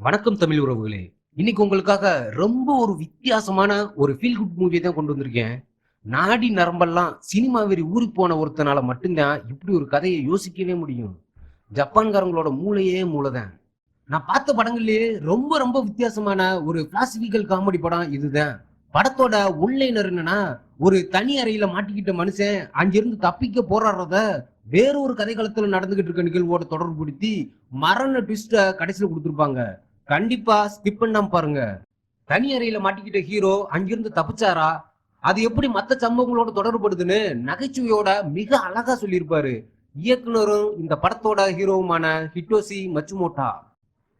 வணக்கம் தமிழ் உறவுகளே. இன்னைக்கு உங்களுக்காக ரொம்ப ஒரு வித்தியாசமான ஒரு ஃபீல் குட் மூவியை தான் கொண்டு வந்திருக்கேன். நாடி நரம்பெல்லாம் சினிமா வெறி ஊறி போன ஒருத்தனால மட்டும்தான் இப்படி ஒரு கதையை யோசிக்கவே முடியும். ஜப்பான்காரங்களோட மூளையே மூளைதான். நான் பார்த்த படங்கள்லயே ரொம்ப ரொம்ப வித்தியாசமான ஒரு பிளாசிபிக்கல் காமெடி படம் இதுதான். படத்தோட உள்லைனர் என்னன்னா ஒரு தனி அறையில மாட்டிக்கிட்ட மனுஷன் அங்கிருந்து தப்பிக்க போராடுறத வேறொரு கதைக்களத்துல நடந்துகிட்டு இருக்க நிகழ்வோட தொடர்புபடுத்தி மரண ட்விஸ்ட கடைசியில் கொடுத்துருப்பாங்க. கண்டிப்பா ஸ்கிப் பண்ணாம பாருங்க. தனி அறையில மாட்டிக்கிட்ட ஹீரோ அங்கிருந்து தப்பிச்சாரா? அது எப்படி மத்த சம்பவங்களோட தொடர்படுதுன்னு நகைச்சுவையோட மிக அழகா சொல்லியிருப்பாரு. இயக்குனரும் இந்த படத்தோட ஹீரோவுமான ஹிட்டோசி மச்சுமோட்டா.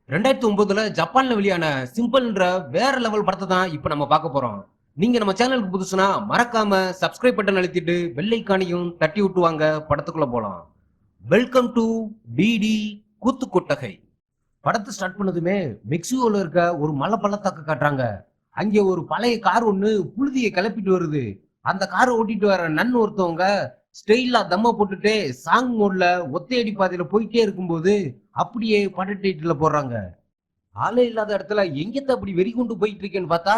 ரெண்டாயிரத்தி ஒன்பதுல ஜப்பான்ல வெளியான சிம்பிள்ன்ற வேற லெவல் படத்தை தான் இப்ப நம்ம பார்க்க போறோம். நீங்க நம்ம சேனலுக்கு புதுசுனா மறக்காம சப்ஸ்கிரைப் பட்டன் அழுத்திட்டு வெள்ளைக்கானையும் தட்டி விட்டு வாங்க படத்துக்குள்ள போலாம். வெல்கம் டு டிடி கூத்து கொட்டகை படத்தை ஸ்டார்ட் பண்ணதுமே மெக்சிகோல இருக்க ஒரு மலை பள்ளத்தாக்க காட்டுறாங்க. அங்கே ஒரு பழைய கார் ஒன்று புழுதியை கிளப்பிட்டு வருது. அந்த காரை ஓட்டிட்டு வர நன் ஒருத்தவங்க ஸ்டெயிலா தம்ம போட்டுட்டு சாங் மோட்ல ஒத்தையடி பாதையில போயிட்டே இருக்கும்போது அப்படியே பட டைட்டில் போடுறாங்க. ஆளே இல்லாத இடத்துல எங்கத்த அப்படி வெறி கொண்டு போயிட்டு இருக்கேன்னு பார்த்தா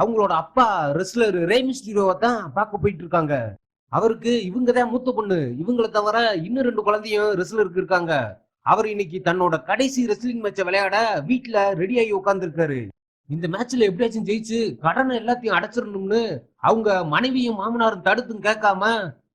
அவங்களோட அப்பா ரெஸ்லர் ரேமிஸ்டிரோவை தான் பார்க்க போயிட்டு இருக்காங்க. அவருக்கு இவங்க தான் மூத்த பொண்ணு. இவங்களை தவிர இன்னும் ரெண்டு குழந்தையும் ரெஸ்லருக்கு இருக்காங்க. அவர் இன்னைக்கு தன்னோட கடைசி ரெஸ்லிங் மேட்சை விளையாட வீட்டுல ரெடி ஆகி உட்காந்துருக்காரு இந்த மேட்ச்ல எப்படியாச்சும் ஜெயிச்சு கடனை எல்லாத்தையும் அடைச்சிடணும்னு அவங்க மனைவியும் மாமனாரும் தடுத்தும் கேட்காம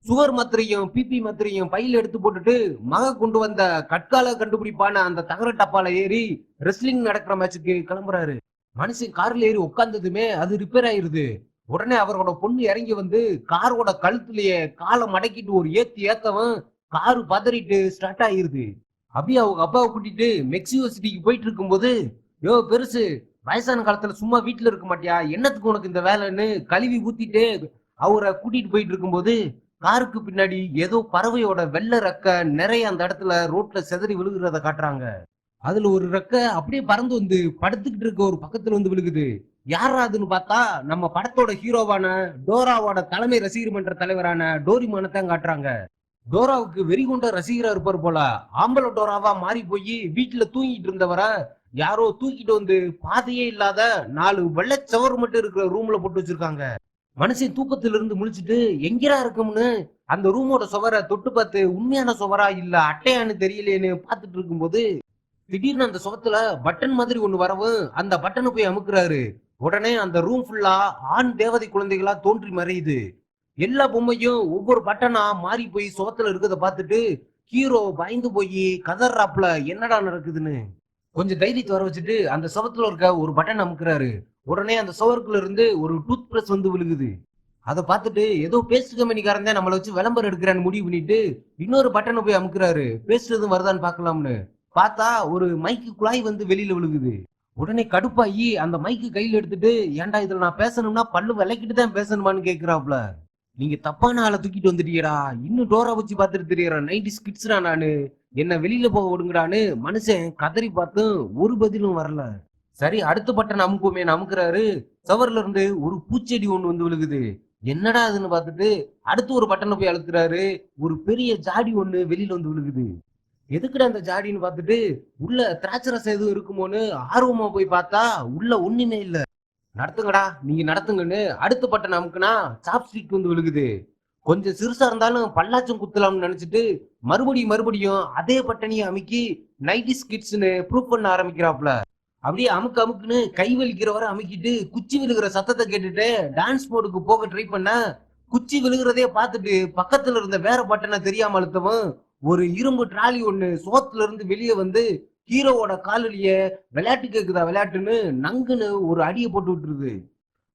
சுவர் மாத்திரையும் பிபி மாத்திரையும் பையில எடுத்து போட்டுட்டு மக கொண்டு வந்த கட்கால கண்டுபிடிப்பான அந்த தகர டப்பால ஏறி ரெஸ்லிங் நடக்கிற மேட்சுக்கு கிளம்புறாரு. மனுஷன் கார்ல ஏறி உட்காந்ததுமே அது ரிப்பேர் ஆயிருது. உடனே அவரோட பொண்ணு இறங்கி வந்து காரோட கழுத்துலயே காலை மடக்கிட்டு ஒரு ஏத்தி ஏத்தவன் காரு பதறிட்டு ஸ்டார்ட் ஆயிருது. அபி அவங்க அப்பாவை கூட்டிட்டு மெக்சிகோ சிட்டிக்கு போயிட்டு இருக்கும்போது யோ பெருசு வயசான காலத்துல சும்மா வீட்டுல இருக்க மாட்டியா? என்னத்துக்கு உனக்கு இந்த வேலைன்னு கழுவி ஊத்திட்டு அவரை கூட்டிட்டு போயிட்டு இருக்கும்போது காருக்கு பின்னாடி ஏதோ பறவையோட வெள்ளை ரெக்க நிறைய அந்த இடத்துல ரோட்ல செதறி விழுகுறத காட்டுறாங்க. அதுல ஒரு ரெக்க அப்படியே பறந்து வந்து படுத்துக்கிட்டு இருக்க ஒரு பக்கத்துல வந்து விழுகுது. யாரா அதுன்னு பார்த்தா நம்ம படத்தோட ஹீரோவான டோராவோட தலைமை ரசிகர் மன்ற தலைவரான டோரிமானத்தான் காட்டுறாங்க. டோராவுக்கு வெறி கொண்ட ரசிகரா இருப்பார் போல. ஆம்பளை டோராவா மாறி போய் வீட்டுல தூங்கிட்டு இருந்தவரை யாரோ தூக்கிட்டு வந்து பாதையே இல்லாத நாலு வெள்ளச்சவர் மட்டும் இருக்கிற ரூம்ல போட்டு வச்சிருக்காங்க. மனுஷன் தூக்கத்துல இருந்து முழிச்சிட்டு எங்கிரா இருக்கும்னு அந்த ரூமோட சுவரை தொட்டு பார்த்து உண்மையான சுவரா இல்ல அட்டையான்னு தெரியலேன்னு பார்த்துட்டு இருக்கும்போது திடீர்னு அந்த சுவத்துல பட்டன் மாதிரி ஒண்ணு வரவும் அந்த பட்டனை போய் அமுக்குறாரு. உடனே அந்த ரூம் ஃபுல்லா ஆண் தேவதை குழந்தைகளா தோன்றி மறையுது. எல்லா பொம்மையும் ஒவ்வொரு பட்டனா மாறி போய் சுவத்துல இருக்கிறத பார்த்துட்டு ஹீரோ பயந்து போய் கதறாப்புல என்னடா நடக்குதுன்னு கொஞ்சம் தைரியத்தை வர வச்சுட்டு அந்த சுவத்துல இருக்க ஒரு பட்டன் அமுக்குறாரு. உடனே அந்த சுவருக்குள்ள இருந்து ஒரு டூத் பிரஷ் வந்து விழுகுது. அதை பார்த்துட்டு ஏதோ பேஸ்ட் கம்பெனிக்காரன் தான் நம்மளை வச்சு விளம்பரம் எடுக்கிறான்னு முடிவு பண்ணிட்டு இன்னொரு பட்டனை போய் அமுக்குறாரு. பேஸ்ட் எதுவும் வருதான்னு பார்க்கலாம்னு. பார்த்தா ஒரு மைக்கு குழாய் வந்து வெளியில விழுகுது. உடனே கடுப்பாகி அந்த மைக்கு கையில் எடுத்துட்டு ஏன்டா இதுல நான் பேசணும்னா பல்லு விளக்கிட்டு தான் பேசணுமான்னு கேக்குறாப்ல நீங்க தப்பான ஆளை தூக்கிட்டு வந்துட்டீங்கடா. இன்னும் டோரா வச்சு பார்த்துட்டு தெரியறேன் நைன்டி ஸ்கிட்ஸ்டா நானு. என்ன வெளியில போக விடுங்கடான்னு மனுஷன் கதறி பார்த்தும் ஒரு பதிலும் வரல. சரி அடுத்த பட்டன் அமுக்குமே அமுக்குறாரு சவர்ல இருந்து ஒரு பூச்செடி ஒண்ணு வந்து விழுகுது. என்னடா அதுன்னு பார்த்துட்டு அடுத்து ஒரு பட்டனை போய் அழுத்துறாரு. ஒரு பெரிய ஜாடி ஒண்ணு வெளியில வந்து விழுகுது. எதுக்குடா அந்த ஜாடின்னு பார்த்துட்டு உள்ள திராட்சரசம் எதுவும் இருக்குமோன்னு ஆர்வமா போய் பார்த்தா உள்ள ஒண்ணுமே இல்லை. நடத்துங்கடா நீங்க நடத்துங்கன்னு அடுத்த பட்டன் சாப் சாப்ஸ்டிக் வந்து விழுகுது. கொஞ்சம் சிறுசா இருந்தாலும் பல்லாச்சும் குத்தலாம்னு நினைச்சிட்டு மறுபடியும் மறுபடியும் அதே பட்டனையும் அமுக்கி நைட்டிஸ் ஸ்கிட்ஸ்னு ப்ரூவ் பண்ண ஆரம்பிக்கிறாப்ல அப்படியே அமுக்கு அமுக்குன்னு கை வலிக்கிற வரை அமுக்கிட்டு குச்சி விழுகிற சத்தத்தை கேட்டுட்டு டான்ஸ் போர்டுக்கு போக ட்ரை பண்ண குச்சி விழுகிறதே பார்த்துட்டு பக்கத்துல இருந்த வேற பட்டனை தெரியாம அழுத்தவும் ஒரு இரும்பு ட்ராலி ஒண்ணு சோத்துல இருந்து வெளியே வந்து ஹீரோவோட காலிலேயே விளையாட்டு கேக்குதா விளையாட்டுன்னு நங்குன்னு ஒரு அடியை போட்டு விட்டுருது.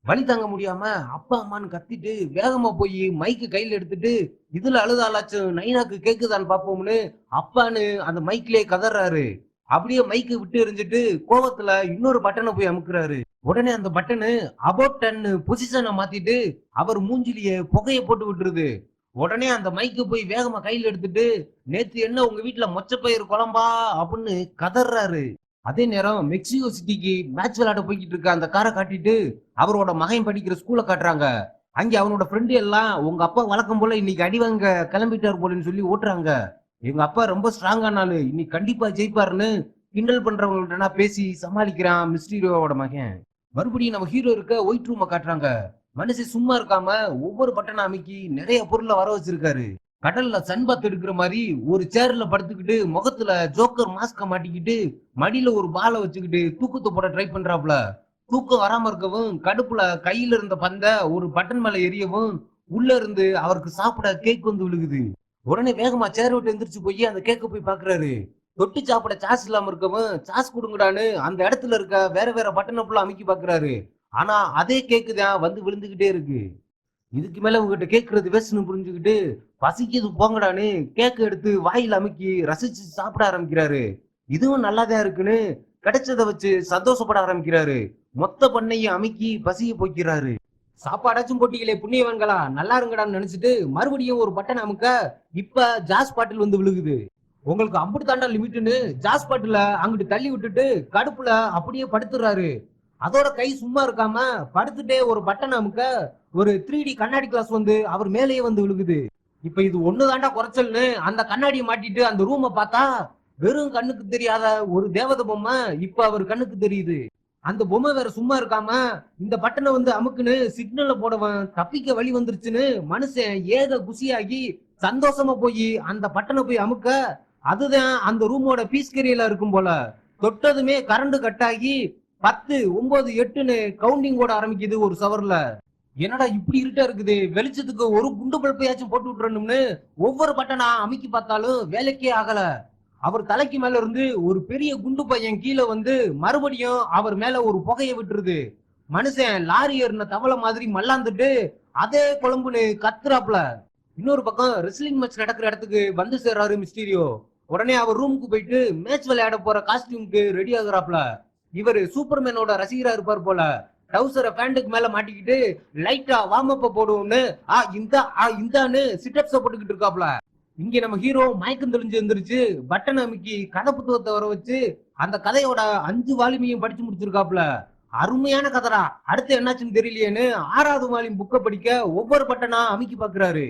வழி தாங்க முடியாம அப்பா அம்மான்னு கத்திட்டு வேகமா போய் மைக்கு கையில எடுத்துட்டு இதுல அழுதாலாச்சும் நைனாக்கு கேக்குதான்னு பாப்போம்னு அப்பான்னு அந்த மைக்லயே கதறாரு. அப்படியே மைக்கு விட்டு எரிஞ்சிட்டு கோவத்துல இன்னொரு பட்டனை போய் அமுக்குறாரு. உடனே அந்த பட்டனு அபோட் டன்னு பொசிஷனை மாத்திட்டு அவர் மூஞ்சிலேயே புகைய போட்டு விட்டுருது. உடனே அந்த மைக்கு போய் வேகமா கையில எடுத்துட்டு நேத்து என்ன உங்க வீட்டுல மொச்சப்பயிர் குழம்பா? அப்படின்னு கதறாரு அதே நேரம் மெக்சிகோ சிட்டிக்கு மேட்ச் விளையாட போய்கிட்டு இருக்க அந்த காரை காட்டிட்டு அவரோட மகன் படிக்கிற ஸ்கூலை காட்டுறாங்க. அங்கே அவனோட ஃப்ரெண்டு எல்லாம் உங்க அப்பா வழக்கம் போல இன்னைக்கு அடி வாங்க கிளம்பிட்டார் போலன்னு சொல்லி ஓட்டுறாங்க. எங்க அப்பா ரொம்ப ஸ்ட்ராங்கான ஆளு. இன்னைக்கு கண்டிப்பா ஜெயிப்பாருன்னு கிண்டல் பண்றவங்கள்ட்ட பேசி சமாளிக்கிறான் மிஸ்டீரியோவோட மகன். மறுபடியும் நம்ம ஹீரோ இருக்க ஒயிட் ரூமை காட்டுறாங்க. மனுஷன் சும்மா இருக்காம ஒவ்வொரு பட்டனை அமைக்கி நிறைய பொருளை வர வச்சிருக்காரு. கடல்ல சன்பாத் எடுக்கிற மாதிரி ஒரு சேர்ல படுத்துக்கிட்டு முகத்துல ஜோக்கர் மாஸ்க மாட்டிக்கிட்டு மடியில ஒரு பாலை வச்சுக்கிட்டு தூக்கத்தை போட ட்ரை பண்றாப்ல தூக்கம் வராம இருக்கவும் கடுப்புல கையில இருந்த பந்த ஒரு பட்டன் மேல எரியவும் உள்ள இருந்து அவருக்கு சாப்பிட கேக் வந்து விழுகுது. உடனே வேகமா சேர் விட்டு எந்திரிச்சு போய் அந்த கேக்க போய் பாக்குறாரு. தொட்டு சாப்பிட சாஸ் இல்லாம இருக்கவும் சாஸ் கொடுங்கடான்னு அந்த இடத்துல இருக்க வேற வேற பட்டனை ஃபுல்லா அமைக்கி பாக்குறாரு. ஆனா அதே கேக்குதான் வந்து விழுந்துகிட்டே இருக்கு. இதுக்கு மேல உங்ககிட்ட கேக்குறது வேஸ்ட்னு புரிஞ்சுக்கிட்டு பசிக்குது போங்கடான்னு கேக்கு எடுத்து வாயில் அமுக்கி ரசிச்சு சாப்பிட ஆரம்பிக்கிறாரு. இதுவும் நல்லாதான் இருக்குன்னு கிடைச்சதை வச்சு சந்தோஷப்பட ஆரம்பிக்கிறாரு. மொத்த பண்ணையும் அமைக்கி பசிய போக்கிறாரு சாப்பாடாச்சும் போட்டிகளே புண்ணியவன்களா? நல்லா இருங்கடான்னு நினைச்சிட்டு மறுபடியும் ஒரு பட்டன் அமுக்க இப்ப ஜாஸ் பாட்டில் வந்து விழுகுது. உங்களுக்கு அம்புட்டு தாண்டா லிமிட்னு ஜாஸ் பாட்டில அங்கிட்டு தள்ளி விட்டுட்டு கடுப்புல அப்படியே படுத்துறாரு. அதோட கை சும்மா இருக்காம படுத்துட்டே ஒரு பட்டன் அமுக்க ஒரு த்ரீ டி கண்ணாடி கிளாஸ் வந்து அவர் மேலேயே வந்து விழுகுது. இப்ப இது ஒண்ணுதாண்டா குறைச்சல்னு அந்த கண்ணாடியை மாட்டிட்டு அந்த ரூமை பார்த்தா வெறும் கண்ணுக்கு தெரியாத ஒரு தேவத பொம்மை இப்ப அவர் கண்ணுக்கு தெரியுது. அந்த பொம்மை வேற சும்மா இருக்காம இந்த பட்டனை வந்து அமுக்குன்னு சிக்னல்ல போடவன் தப்பிக்க வழி வந்துருச்சுன்னு மனுஷன் ஏக குசியாகி சந்தோஷமா போய் அந்த பட்டனை போய் அமுக்க அதுதான் அந்த ரூமோட பீஸ்கரியலா இருக்கும் போல. தொட்டதுமே கரண்ட் கட் ஆகி பத்து ஒன்பது எட்டுன்னு கவுண்டிங் ஓட ஆரம்பிக்குது ஒரு சவர்ல. என்னடா இப்படி இருட்டா இருக்குது? வெளிச்சத்துக்கு ஒரு குண்டு பல்பையாச்சும் போட்டு விட்டுறணும்னு ஒவ்வொரு பட்டனா அமைக்கி பார்த்தாலும் வேலைக்கே ஆகல. அவர் தலைக்கு மேல இருந்து ஒரு பெரிய குண்டு பையன் கீழே வந்து மறுபடியும் அவர் மேல ஒரு புகையை விட்டுருது. மனுஷன் லாரி ஏறின தவளை மாதிரி மல்லாந்துட்டு அதே குழம்புன்னு கத்துறாப்ல. இன்னொரு பக்கம் ரெஸ்லிங் மேட்ச் நடக்கிற இடத்துக்கு வந்து சேர்றாரு மிஸ்டீரியோ. உடனே அவர் ரூமுக்கு போயிட்டு மேட்ச் விளையாட போற காஸ்டியூம்க்கு ரெடி ஆகுறாப்ல. இவர் சூப்பர்மேனோட ரசிகரா இருப்பார் போல. டவுசரை பேண்டுக்கு மேல மாட்டிக்கிட்டு லைட்டா வார்ம் அப்ப போடுவோம்னு ஆ இந்த ஆ இந்தான்னு சிட்டப்ஸ போட்டுக்கிட்டு இருக்காப்ல. இங்க நம்ம ஹீரோ மயக்கம் தெளிஞ்சு வந்துருச்சு பட்டன் அமைக்கி கதை புத்தகத்தை வர வச்சு அந்த கதையோட அஞ்சு வால்யூமையும் படிச்சு முடிச்சிருக்காப்ல. அருமையான கதைடா. அடுத்து என்னாச்சுன்னு தெரியலையேன்னு ஆறாவது வால்யூம் புக்கை படிக்க ஒவ்வொரு பட்டனா அமைக்கி பாக்குறாரு.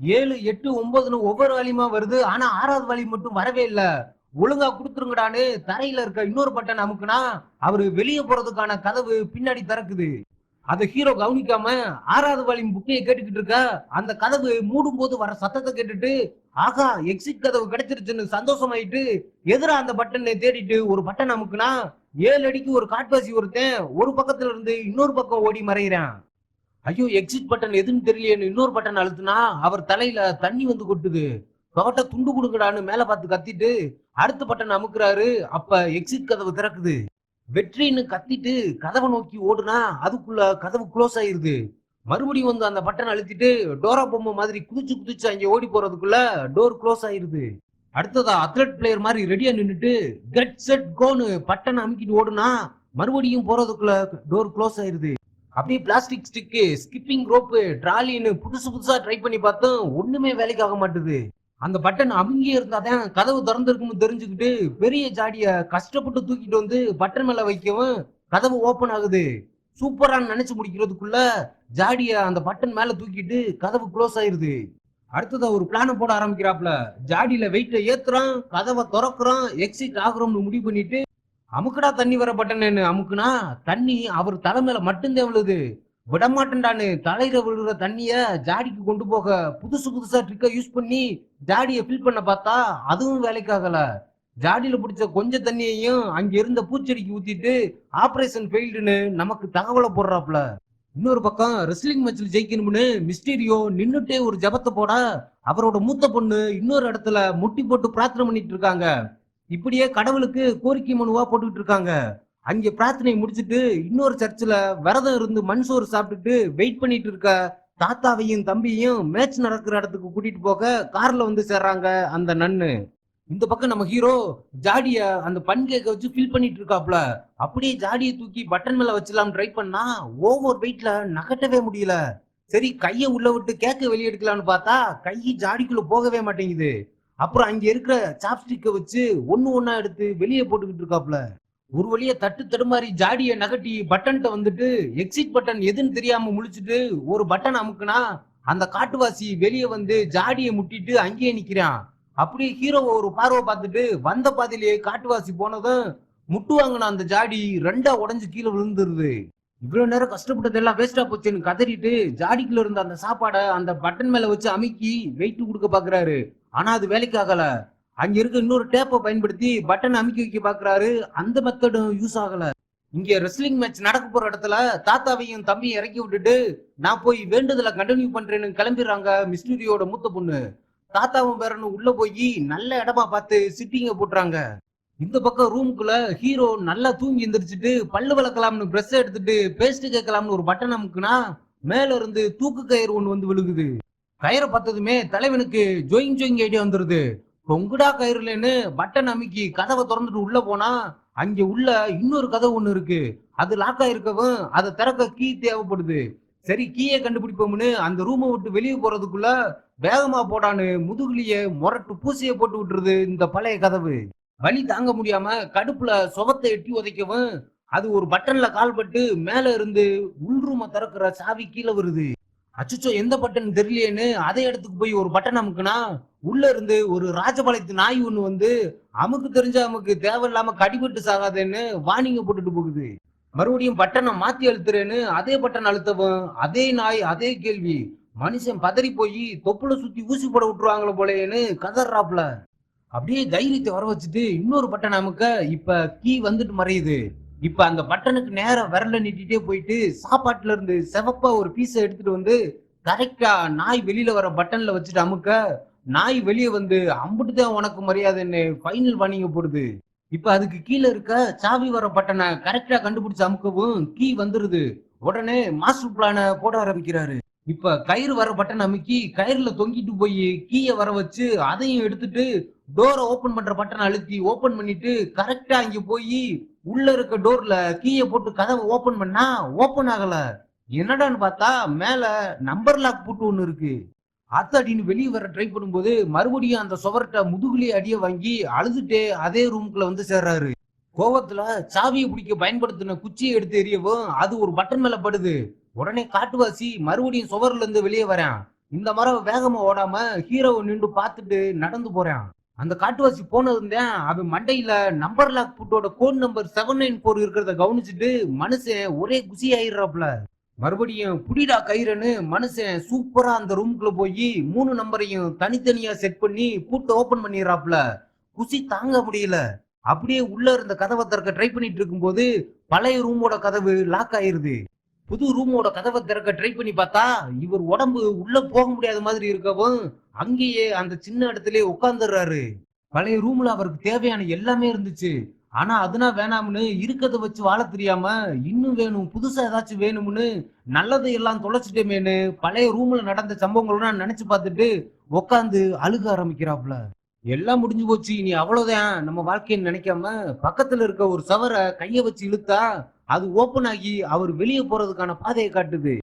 ஏழு எட்டு ஒன்பதுன்னு ஒவ்வொரு வாலியுமா வருது. ஆனா ஆறாவது வாலி மட்டும் வரவே இல்லை. ஒழுங்கா கொடுத்துருங்கடான்னு தரையில இருக்க இன்னொரு பட்டன் அமுக்குனா அவரு வெளியே போறதுக்கான கதவு பின்னாடி திறக்குது. அதை ஹீரோ கவனிக்காம ஆறாவது வால்யூம் புக்கையை கேட்டுக்கிட்டு இருக்க அந்த கதவு மூடும் போது வர சத்தத்தை கேட்டுட்டு ஆகா எக்ஸிட் கதவு கிடைச்சிருச்சுன்னு சந்தோஷமாயிட்டு எதிரா அந்த பட்டனை தேடிட்டு ஒரு பட்டன் அமுக்குனா ஏழு அடிக்கு ஒரு காட்வாசி ஒருத்தன் ஒரு பக்கத்துல இருந்து இன்னொரு பக்கம் ஓடி மறைகிறான் ஐயோ எக்ஸிட் பட்டன் எதுன்னு தெரியலையேன்னு இன்னொரு பட்டன் அழுத்துனா அவர் தலையில தண்ணி வந்து கொட்டுது. தோட்ட துண்டு கொடுக்கடான்னு மேல பார்த்து கத்திட்டு அடுத்த பட்டன் அமுக்குறாரு. அப்ப எக்ஸிட் கதவு திறக்குது. வெற்றின்னு கத்திட்டு கதவை நோக்கி ஓடுனா அதுக்குள்ள கதவு க்ளோஸ் ஆயிருது. மறுபடியும் வந்து அந்த பட்டன் அழுத்திட்டு டோரா பொம்மை மாதிரி குதிச்சு குதிச்சு அங்கே ஓடி போறதுக்குள்ள டோர் க்ளோஸ் ஆயிருது. அடுத்ததா அத்லட் பிளேயர் மாதிரி ரெடியா நின்றுட்டு கெட் செட் கோனு பட்டன் அமுக்கிட்டு ஓடுனா மறுபடியும் போறதுக்குள்ள டோர் க்ளோஸ் ஆயிருது. அப்படியே பிளாஸ்டிக் ஸ்டிக்கு ஸ்கிப்பிங் ரோப்பு ட்ராலின்னு புதுசு புதுசா ட்ரை பண்ணி பார்த்தோம் ஒண்ணுமே வேலைக்கு ஆக மாட்டுது. அந்த பட்டன் அமுங்கியே இருந்தாதான் கதவு திறந்திருக்கும்னு தெரிஞ்சுக்கிட்டு பெரிய ஜாடிய கஷ்டப்பட்டு தூக்கிட்டு வந்து பட்டன் மேல வைக்கவும் கதவு ஓபன் ஆகுது. சூப்பரான்னு நினைச்சு முடிக்கிறதுக்குள்ள ஜாடிய அந்த பட்டன் மேல தூக்கிட்டு கதவு க்ளோஸ் ஆயிருது. அடுத்தது ஒரு பிளான போட ஆரம்பிக்கிறாப்ல ஜாடியில வெயிட்ட ஏத்துறான் கதவை திறக்குறான் எக்ஸிட் ஆகுறோம்னு முடிவு பண்ணிட்டு அமுக்குடா தண்ணி வர பட்டன் அமுக்குனா தண்ணி அவர் தலை மேல மட்டும்தான் விழுது. விடமாட்டேன்டான்னு தலையில விழுகிற தண்ணிய ஜாடிக்கு கொண்டு போக புதுசு புதுசா ட்ரிக்கை யூஸ் பண்ணி ஜாடியை ஃபில் பண்ண பார்த்தா அதுவும் வேலைக்காகல. ஜாடியில பிடிச்ச கொஞ்ச தண்ணியையும் அங்க இருந்த பூச்செடிக்கு ஊத்திட்டு ஆபரேஷன் ஃபெயில்டுன்னு நமக்கு தகவலை போடுறாப்ல இன்னொரு பக்கம் ரெஸ்லிங் மேட்ச்ல ஜெயிக்கணும்னு மிஸ்டீரியோ நின்னுட்டே ஒரு ஜபத்தை போட அவரோட மூத்த பொண்ணு இன்னொரு இடத்துல முட்டி போட்டு பிரார்த்தனை பண்ணிட்டு இருக்காங்க. இப்படியே கடவுளுக்கு கோரிக்கை மனுவா போட்டுக்கிட்டு இருக்காங்க. அங்க பிரார்த்தனை முடிச்சுட்டு இன்னொரு சர்ச்சில் விரதம் இருந்து மண் சோறு சாப்பிட்டுட்டு வெயிட் பண்ணிட்டு இருக்க தாத்தாவையும் தம்பியையும் மேட்ச் நடக்கிற இடத்துக்கு கூட்டிட்டு போக கார்ல வந்து சேர்றாங்க அந்த நன்னு. இந்த பக்கம் நம்ம ஹீரோ ஜாடிய அந்த பன் கேக்க வச்சு ஃபில் பண்ணிட்டு இருக்காப்ல. அப்படியே ஜாடியை தூக்கி பட்டன் மேல வச்சலாம் ட்ரை பண்ணா ஓவர் வெயிட்ல நகட்டவே முடியல. சரி கையை உள்ள விட்டு கேக்க வெளியெடுக்கலாம்னு பார்த்தா கை ஜாடிக்குள்ள போகவே மாட்டேங்குது. அப்புறம் அங்க இருக்கிற சாப்ஸ்டிக்கை வச்சு ஒன்னு ஒன்னா எடுத்து வெளியே போட்டுக்கிட்டு இருக்காப்ல. ஒரு வழியா தட்டு தடுமாறி ஜாடியை நகட்டி பட்டன்ட்ட வந்துட்டு எக்ஸிட் பட்டன் எதுன்னு தெரியாம முழிச்சிட்டு ஒரு பட்டன் அமுக்குனா அந்த காட்டுவாசி வெளியே வந்து ஜாடியை முட்டிட்டு அங்கேயே நிக்கிறான். அப்படியே ஹீரோவை ஒரு பார்வை பார்த்துட்டு வந்த பாதையிலேயே காட்டுவாசி போனதும் முட்டு வாங்கின அந்த ஜாடி ரெண்டா உடஞ்சு கீழே விழுந்துருது. இவ்வளவு நேரம் கஷ்டப்பட்டது எல்லாம் வேஸ்டா போச்சுன்னு கதறிட்டு ஜாடிக்குள்ள இருந்த அந்த சாப்பாடை அந்த பட்டன் மேல வச்சு அமுக்கி வெயிட் கொடுக்க பாக்குறாரு ஆனா அது வேலைக்கு ஆகல. அங்க இருக்க இன்னொரு டேப்பை பயன்படுத்தி பட்டன் அமுக்கி வைக்க பாக்குறாரு. அந்த மெத்தடும் யூஸ் ஆகல. இங்க ரெஸ்லிங் மேட்ச் நடக்க போற இடத்துல தாத்தாவையும் தம்பியும் இறக்கி விட்டுட்டு நான் போய் வேண்டுதலை கண்டினியூ பண்றேன்னு கிளம்பிடுறாங்க மிஸ்டூரியோட மூத்த பொண்ணு. தாத்தாவும் பேரனும் உள்ள போய் நல்ல இடமா பார்த்து சிட்டிங்க போட்டுறாங்க. இந்த பக்கம் ரூமுக்குள்ள ஹீரோ நல்லா தூங்கி எந்திரிச்சிட்டு பல்லு விளக்கலாம்னு ப்ரெஸ் எடுத்துட்டு பேஸ்ட் கேட்கலாம்னு ஒரு பட்டன் அமுக்குனா மேல இருந்து தூக்கு கயிறு ஒன்று வந்து விழுகுது. கயிறை பார்த்ததுமே தலைவனுக்கு ஜோயிங் ஜோயிங் ஐடியா வந்துருது. பொங்குடா கயிறுலன்னு பட்டன் அமுக்கி கதவை திறந்துட்டு உள்ள போனா அங்க உள்ள இன்னொரு கதவு ஒண்ணு இருக்கு. அது லாக் ஆயிருக்கவும் அதை திறக்க கீ தேவைப்படுது. சரி கீயை கண்டுபிடிப்போம்னு அந்த ரூமை விட்டு வெளியே போறதுக்குள்ள வேகமா போடான்னு முதுகுலிய முரட்டு பூசைய போட்டு விட்டுருது இந்த பழைய கதவு. வலி தாங்க முடியாம கடுப்புல சுவத்தை எட்டி உதைக்கவும் அது ஒரு பட்டன்ல கால்பட்டு மேல இருந்து உள் ரூமை திறக்கிற சாவி கீழே வருது. அச்சுச்சோ எந்த பட்டன் தெரியலையேன்னு அதே இடத்துக்கு போய் ஒரு பட்டன் அமுக்குனா உள்ள இருந்து ஒரு ராஜபாளையத்து நாய் ஒண்ணு வந்து அமுக்கு தெரிஞ்ச அமுக்கு தேவையில்லாம கடிபட்டு சாகாதேன்னு வார்னிங்க போட்டுட்டு போகுது. மறுபடியும் பட்டனை மாத்தி அழுத்துறேன்னு அதே பட்டன் அழுத்தவும் அதே நாய் அதே கேள்வி. மனுஷன் பதறி போய் தொப்புல சுத்தி ஊசி போட விட்டுருவாங்களோ போலேன்னு கதறாப்ல அப்படியே தைரியத்தை வர வச்சுட்டு இன்னொரு பட்டன் அமுக்க இப்ப கீ வந்துட்டு மறையுது. இப்ப அந்த பட்டனுக்கு நேரம் விரல நீட்டிட்டே போயிட்டு சாப்பாட்டுல இருந்து செவப்பா ஒரு பீஸை எடுத்துட்டு வந்து கரெக்டா நாய் வெளியில வர பட்டன்ல வச்சுட்டு அமுக்க நாய் வெளியே வந்து அம்புட்டு தான் உனக்கு மரியாதைன்னு ஃபைனல் வாணிங்க போடுது. இப்ப அதுக்கு கீழே இருக்க சாவி வர பட்டனை கரெக்டா கண்டுபிடிச்சு அமுக்கவும் கீ வந்துருது. உடனே மாஸ்டர் பிளான போட ஆரம்பிக்கிறாரு. இப்ப கயிறு வர பட்டன் அமுக்கி கயிறுல தொங்கிட்டு போய் கீயை வர வச்சு அதையும் எடுத்துட்டு டோரை ஓபன் பண்ற பட்டனை அழுத்தி ஓபன் பண்ணிட்டு கரெக்டா அங்க போய் உள்ள இருக்க டோர்ல கீயை போட்டு கதவை ஓபன் பண்ணா ஓபன் ஆகல. என்னடான்னு பார்த்தா மேல நம்பர் லாக் போட்டு ஒண்ணு இருக்கு. அத்தாடின்னு வெளியே வர ட்ரை பண்ணும்போது மறுபடியும் அந்த சுவர்கிட்ட முதுகுலி அடிய வாங்கி அழுதுட்டே அதே ரூமுக்குள்ள வந்து சேர்றாரு. கோவத்துல சாவியை பிடிக்க பயன்படுத்தின குச்சியை எடுத்து எரியவும் அது ஒரு பட்டன் மேல படுது. உடனே காட்டுவாசி மறுபடியும் சுவர்ல இருந்து வெளியே வரேன். இந்த மரம் வேகமா ஓடாம ஹீரோவை நின்று பார்த்துட்டு நடந்து போறேன். அந்த காட்டுவாசி இருந்தேன் அவன் மண்டையில number lock புட்டோட code number seven nine four இருக்கிறத கவனிச்சுட்டு மனுஷன் ஒரே குசி ஆயிடுறாப்ல மறுபடியும் புடிடா கயிறுன்னு மனுஷன் சூப்பரா அந்த ரூம்குள்ள போய் மூணு நம்பரையும் தனித்தனியா செட் பண்ணி பூட்டை ஓபன் பண்ணிடுறாப்ல குசி தாங்க முடியல. அப்படியே உள்ள இருந்த கதவை திறக்க ட்ரை பண்ணிட்டு இருக்கும்போது பழைய ரூமோட கதவு லாக் ஆயிருது. புது ரூமோட கதவை திறக்க ட்ரை பண்ணி பார்த்தா இவர் உடம்பு உள்ள போக முடியாத மாதிரி இருக்கவும் அங்கேயே அந்த சின்ன இடத்துலயே உட்கார்ந்துடுறாரு. பழைய ரூம்ல அவருக்கு தேவையான எல்லாமே இருந்துச்சு. ஆனா அதுனா வேணாம்னு இருக்கிறத வச்சு வாழ தெரியாம இன்னும் வேணும் புதுசா ஏதாச்சும் வேணும்னு நல்லதை எல்லாம் தொலைச்சிட்டேமேன்னு பழைய ரூம்ல நடந்த சம்பவங்களெல்லாம் நினைச்சு பார்த்துட்டு உட்காந்து அழுக ஆரம்பிக்கிறாப்ல எல்லாம் முடிஞ்சு போச்சு. இனி அவ்வளவுதான். நம்ம வாழ்க்கைன்னு நினைக்காம பக்கத்துல இருக்க ஒரு சவரை கைய வச்சு இழுத்தா அது ஓபன் ஆகி அவர் வெளியே போறதுக்கான பாதையை காட்டுது.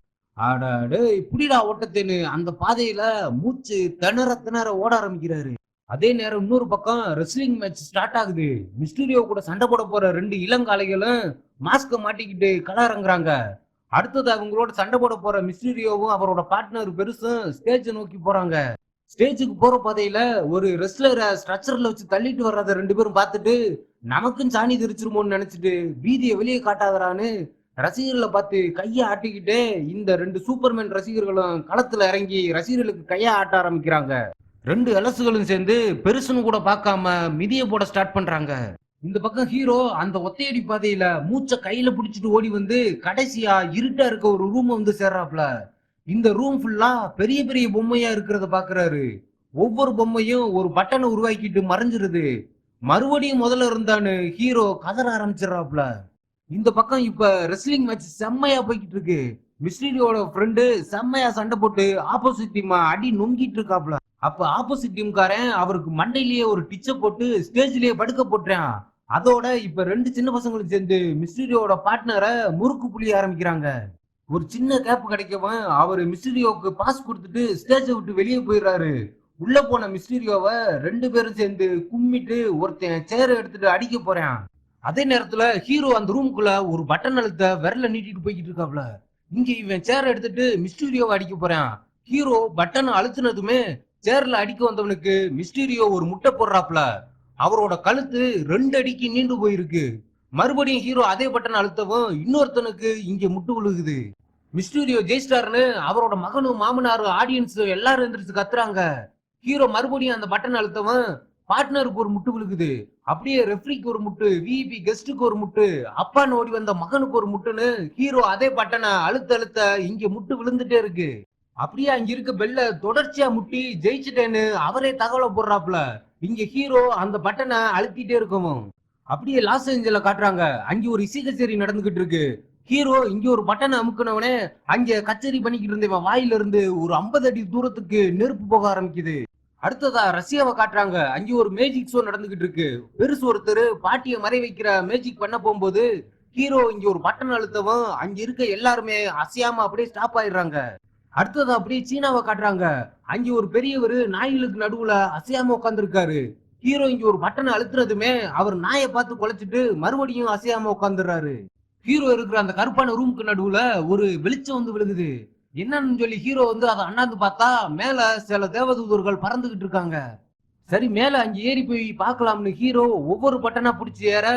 ஆடாடு இப்படிடா ஓட்டத்தேன்னு அந்த பாதையில மூச்சு திணற திணற ஓட ஆரம்பிக்கிறாரு. அதே நேரம் இன்னொரு பக்கம் ரெஸ்லிங் மேட்ச் ஸ்டார்ட் ஆகுது. மிஸ்டீரியோ கூட சண்டை போட போற ரெண்டு இளங்காளைகளும் மாஸ்க மாட்டிக்கிட்டு கள அடுத்தது அவங்களோட சண்டை போட போற மிஸ்டீரியோவும் அவரோட பார்ட்னர் பெருசும் ஸ்டேஜ் நோக்கி போறாங்க. ஸ்டேஜுக்கு போற பாதையில ஒரு ரெஸ்லரை ஸ்ட்ரக்சர்ல வச்சு தள்ளிட்டு வர்றத ரெண்டு பேரும் பார்த்துட்டு நமக்கும் சாணி தெரிச்சிருமோன்னு நினைச்சிட்டு வீதியை வெளியே காட்டாதரான்னு ரசிகர்களை பார்த்து கையை ஆட்டிக்கிட்டே இந்த ரெண்டு சூப்பர்மேன் ரசிகர்களும் களத்துல இறங்கி ரசிகர்களுக்கு கையை ஆட்ட ஆரம்பிக்கிறாங்க. ரெண்டு அலசுகளும் சேர்ந்து பெருசுன்னு கூட பார்க்காம மிதிய போட ஸ்டார்ட் பண்றாங்க. இந்த பக்கம் ஹீரோ அந்த ஒத்தையடி பாதையில மூச்சை கையில பிடிச்சிட்டு ஓடி வந்து கடைசியா இருட்டா இருக்க ஒரு ரூம் வந்து சேர்றாப்ல இந்த ரூம் ஃபுல்லா பெரிய பெரிய பொம்மையா இருக்கிறத பாக்குறாரு. ஒவ்வொரு பொம்மையும் ஒரு பட்டனை உருவாக்கிட்டு மறைஞ்சிருது. மறுபடியும் முதல்ல இருந்தான்னு ஹீரோ கதற ஆரம்பிச்சிடறாப்ல இந்த பக்கம் இப்ப ரெஸ்லிங் மேட்ச் செம்மையா போய்கிட்டு இருக்கு. மிஸ்டீரியோட ஃப்ரெண்டு செம்மையா சண்டை போட்டு ஆப்போசிட் டீம் அடி நொங்கிட்டு இருக்காப்ல. அப்ப ஆப்போசிட் டீம்காரன் அவருக்கு மண்டையிலேயே ஒரு டிச்ச போட்டு ஸ்டேஜ்லயே படுக்க போட்டுறான். அதோட இப்ப ரெண்டு சின்ன பசங்களும் சேர்ந்து மிஸ்டீரியோட பார்ட்னரை முறுக்கு புளிய ஆரம்பிக்கிறாங்க. ஒரு சின்ன கேப் கிடைக்கவும் அவர் மிஸ்டீரியோவுக்கு பாஸ் கொடுத்துட்டு ஸ்டேஜை விட்டு வெளியே போயிடுறாரு. உள்ள போன மிஸ்டீரியோவை ரெண்டு பேரும் சேர்ந்து கும்மிட்டு ஒருத்தன் சேரை எடுத்துட்டு அடிக்க போறான். அதே நேரத்துல ஹீரோ அந்த ரூமுக்குள்ள ஒரு பட்டன் அழுத்த விரல நீட்டிட்டு போய்கிட்டு இருக்காப்ல. இங்க இவன் சேரை எடுத்துட்டு மிஸ்டீரியோவை அடிக்க போறான். ஹீரோ பட்டன் அழுத்தினதுமே சேர்ல அடிக்க வந்தவனுக்கு மிஸ்டீரியோ ஒரு முட்டை போடுறாப்ல. அவரோட கழுத்து ரெண்டு அடிக்கு நீண்டு போயிருக்கு. மறுபடியும் ஹீரோ அதே பட்டன் அழுத்தவும் இன்னொருத்தனுக்கு இங்க முட்டு விழுகுது. மிஸ்டீரியோ ஜெயிஸ்டார்னு அவரோட மகனும் மாமனாரும் ஆடியன்ஸ் எல்லாரும் எந்திரிச்சு கத்துறாங்க. ஹீரோ மறுபடியும் அந்த பட்டன் அழுத்தவும் பார்ட்னருக்கு ஒரு முட்டு விழுகுது. அப்படியே ரெஃப்ரிக்கு ஒரு முட்டு விபி கெஸ்டுக்கு ஒரு முட்டு அப்பான்னு ஓடி வந்த மகனுக்கு ஒரு முட்டுன்னு ஹீரோ அதே பட்டனை அழுத்த அழுத்த இங்க முட்டு விழுந்துட்டே இருக்கு. அப்படியே அங்க இருக்க பெல்ல தொடர்ச்சியா முட்டி ஜெயிச்சிட்டேன்னு அவரே தகவலை போடுறாப்ல இங்க ஹீரோ அந்த பட்டனை அழுத்திட்டே இருக்கவும். அப்படியே லாஸ் ஏஞ்சல காட்டுறாங்க. அங்க ஒரு இசை கச்சேரி நடந்துகிட்டு இருக்கு. ஹீரோ இங்க ஒரு பட்டனை அமுக்குனவனே அங்க கச்சேரி பண்ணிக்கிட்டு இருந்த வாயில இருந்து ஒரு 50 அடி தூரத்துக்கு நெருப்பு போக ஆரம்பிக்குது. அடுத்ததா ரஷ்யாவை காட்டுறாங்க. அங்கே ஒரு மேஜிக் ஷோ நடந்துகிட்டு இருக்கு. பெருசு ஒருத்தர் பாட்டியை மறை வைக்கிற மேஜிக் பண்ண போகும்போது ஹீரோ இங்க ஒரு பட்டன் அழுத்தவும் அங்க இருக்க எல்லாருமே அசையாம அப்படியே ஸ்டாப் ஆயிடுறாங்க. அடுத்தது அப்படியே சீனாவை காட்டுறாங்க. அங்க ஒரு பெரியவர் நாய்களுக்கு நடுவுல அசையாம உட்காந்துருக்காரு ஹீரோ இங்க ஒரு பட்டனை அழுத்துறதுமே அவர் நாயை பார்த்து குலைச்சிட்டு மறுபடியும் அசையாம உட்காந்துடுறாரு ஹீரோ இருக்கிற அந்த கருப்பான ரூமுக்கு நடுவுல ஒரு வெளிச்சம் வந்து விழுகுது. என்னன்னு சொல்லி ஹீரோ வந்து அதை அண்ணாந்து பார்த்தா மேல சில தேவதூதர்கள் பறந்துகிட்டு இருக்காங்க. சரி மேல அங்கே ஏறி போய் பார்க்கலாம்னு ஹீரோ ஒவ்வொரு பட்டனா பிடிச்சி ஏற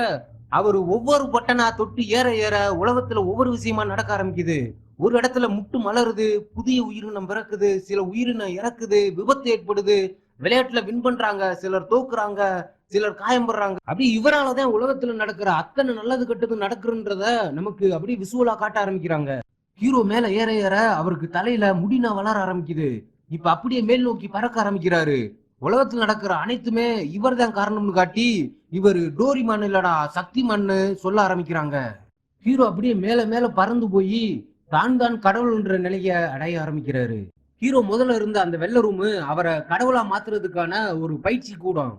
அவர் ஒவ்வொரு பட்டனா தொட்டு ஏற ஏற உலகத்துல ஒவ்வொரு விஷயமா நடக்க ஆரம்பிக்குது. ஒரு இடத்துல முட்டு மலருது புதிய உயிரினம் பிறக்குது சில உயிரினம் இறக்குது விபத்து ஏற்படுது விளையாட்டுல வின் பண்றாங்க சிலர் தோக்குறாங்க சிலர் காயம்படுறாங்க அப்படி இவராலதான் உலகத்துல நடக்கிற அத்தனை நல்லது கெட்டது நடக்குன்றத நமக்கு அப்படி விசுவலா காட்ட ஆரம்பிக்கிறாங்க. ஹீரோ மேல ஏற ஏற அவருக்கு தலையில முடினா வளர ஆரம்பிக்குது. இப்ப அப்படியே மேல் நோக்கி பறக்க ஆரம்பிக்கிறாரு. உலகத்துல நடக்கிற அனைத்துமே இவர்தான் காரணம்னு காட்டி இவர் டோரி மண் இல்லடா சக்திமான்னு சொல்ல ஆரம்பிக்கிறாங்க. ஹீரோ அப்படியே மேல மேல பறந்து போய் தான் தான் கடவுள்ன்ற நிலைய அடைய ஆரம்பிக்கிறாரு. ஹீரோ முதல்ல இருந்த அந்த வெள்ள ரூமு அவரை கடவுளா மாத்துறதுக்கான ஒரு பயிற்சி கூடம்.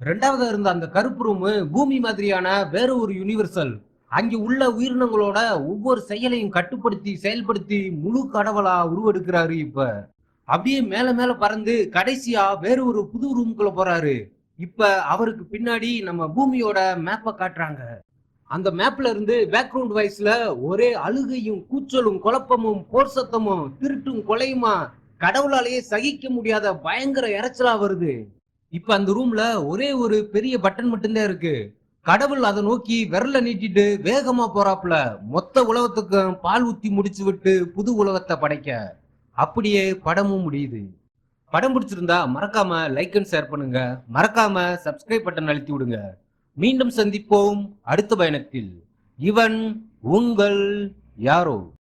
ரெண்டாவதா இருந்த அந்த கருப்பு ரூமு பூமி மாதிரியான வேற ஒரு யுனிவர்சல் அங்கே உள்ள உயிரினங்களோட ஒவ்வொரு செயலையும் கட்டுப்படுத்தி செயல்படுத்தி முழு கடவுளா உருவெடுக்கிறாரு இப்ப. அப்படியே மேல மேல பறந்து கடைசியா வேற ஒரு புது ரூமுக்குள்ள போறாரு. இப்ப அவருக்கு பின்னாடி நம்ம பூமியோட மேப்பை காட்டுறாங்க. அந்த மேப்ல இருந்து பேக்ரவுண்ட் வாய்ஸ்ல ஒரே அழுகையும் கூச்சலும் குழப்பமும் போர் சத்தமும் திருட்டும் கொலையுமா கடவுளாலேயே சகிக்க முடியாத பயங்கர இறைச்சலா வருது. இப்ப அந்த ரூம்ல ஒரே ஒரு பெரிய பட்டன் மட்டும்தான் இருக்கு. கடவுள் அதை நோக்கி விரல நீட்டிட்டு வேகமா போறாப்புல. மொத்த உலகத்துக்கும் பால் ஊத்தி முடிச்சு விட்டு புது உலகத்தை படைக்க. அப்படியே படமும் முடியுது. படம் பிடிச்சிருந்தா மறக்காம லைக் அண்ட் ஷேர் பண்ணுங்க. மறக்காம சப்ஸ்கிரைப் பட்டன் அழுத்தி விடுங்க. மீண்டும் சந்திப்போம். அடுத்த பயணத்தில். இவன் உங்கள் யாரோ?